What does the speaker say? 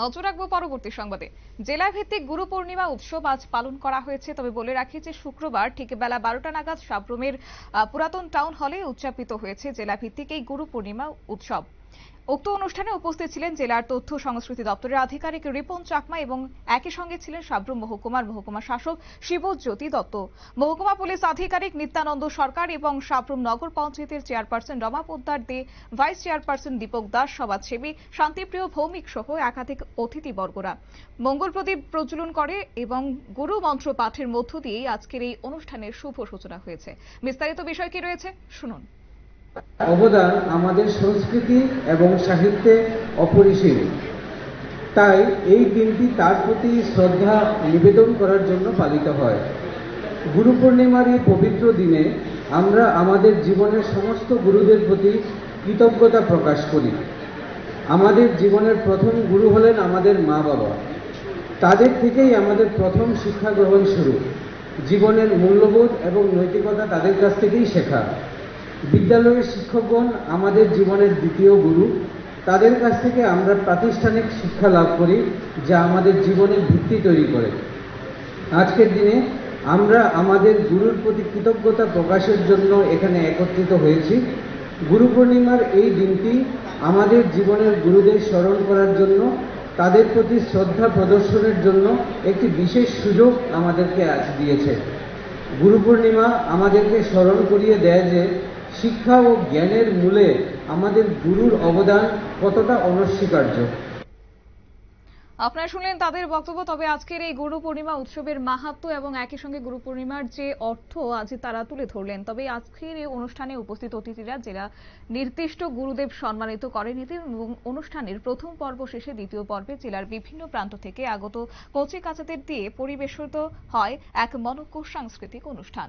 নজর রাখব পরবর্তী সংবাদে। জেলা ভিত্তিক গুরু পূর্ণিমা উৎসব আজ পালন করা হয়েছে, তবে বলে রাখি যে শুক্রবার ঠিক বেলা বারোটা নাগাদ সাব্রমের পুরাতন টাউন হলে উদযাপিত হয়েছে জেলা ভিত্তিক এই গুরু পূর্ণিমা উৎসব। উক্ত অনুষ্ঠানে উপস্থিত ছিলেন জেলার তথ্য সংস্কৃতি দপ্তরের আধিকারিক রিপন চাকমা এবং একই সঙ্গে ছিলেন সাব্রুম মহকুমার মহকুমা শাসক শিবজ্যোতি দত্ত। মহকুমা পুলিশ আধিকারিক নিত্যানন্দ সরকার এবং সাব্রুম নগর পঞ্চায়েতের chairperson Rama Poddar De, vice chairperson Dipak Das, সমাজসেবী শান্তিপ্রিয় ভৌমিক সহ একাধিক অতিথিবর্গরা। মঙ্গল প্রদীপ প্রজ্বলন করে এবং গুরু মন্ত্র পাঠের মধ্য দিয়েই আজকের এই অনুষ্ঠানের শুভ সূচনা হয়েছে। বিস্তারিত বিষয় কি রয়েছে? শুনুন। অবদান আমাদের সংস্কৃতি এবং সাহিত্যে অপরিসীম। তাই এই দিনটি তার প্রতি শ্রদ্ধা নিবেদন করার জন্য পালিত হয়। গুরু পূর্ণিমার এই পবিত্র দিনে আমরা আমাদের জীবনের সমস্ত গুরুদের প্রতি কৃতজ্ঞতা প্রকাশ করি। আমাদের জীবনের প্রথম গুরু হলেন আমাদের মা বাবা। তাদের থেকেই আমাদের প্রথম শিক্ষা গ্রহণ শুরু। জীবনের মূল্যবোধ এবং নৈতিকতা তাদের কাছ থেকেই শেখা। বিদ্যালয়ের শিক্ষকগণ আমাদের জীবনের দ্বিতীয় গুরু। তাদের কাছ থেকে আমরা প্রাতিষ্ঠানিক শিক্ষা লাভ করি, যা আমাদের জীবনের ভিত্তি তৈরি করে। আজকের দিনে আমরা আমাদের গুরুর প্রতি কৃতজ্ঞতা প্রকাশের জন্য এখানে একত্রিত হয়েছি। গুরু পূর্ণিমার এই দিনটি আমাদের জীবনের গুরুদের স্মরণ করার জন্য, তাদের প্রতি শ্রদ্ধা প্রদর্শনের জন্য একটি বিশেষ সুযোগ আমাদেরকে আজ দিয়েছে। গুরু পূর্ণিমা আমাদেরকে স্মরণ করিয়ে দেয় যে শিক্ষা ও জ্ঞানের মূলে আমাদের গুরুর অবদান কতটা অনস্বীকার্য? আপনারা শুনলেন তাদের বক্তব্য, তবে আজকের এই গুরু পূর্ণিমা উৎসবের মাহাত্ম এবং একই সঙ্গে গুরু পূর্ণিমার যে অর্থ আজ তারা তুলে ধরলেন, তবে আজকের এই অনুষ্ঠানে উপস্থিত অতিথিরা জেলা নির্দিষ্ট গুরুদেব সম্মানিত করেন এতে এবং অনুষ্ঠানের প্রথম পর্ব শেষে দ্বিতীয় পর্বে জেলার বিভিন্ন প্রান্ত থেকে আগত কচি কাচাদের দিয়ে পরিবেশিত হয় এক মনজ্ঞ সাংস্কৃতিক অনুষ্ঠান।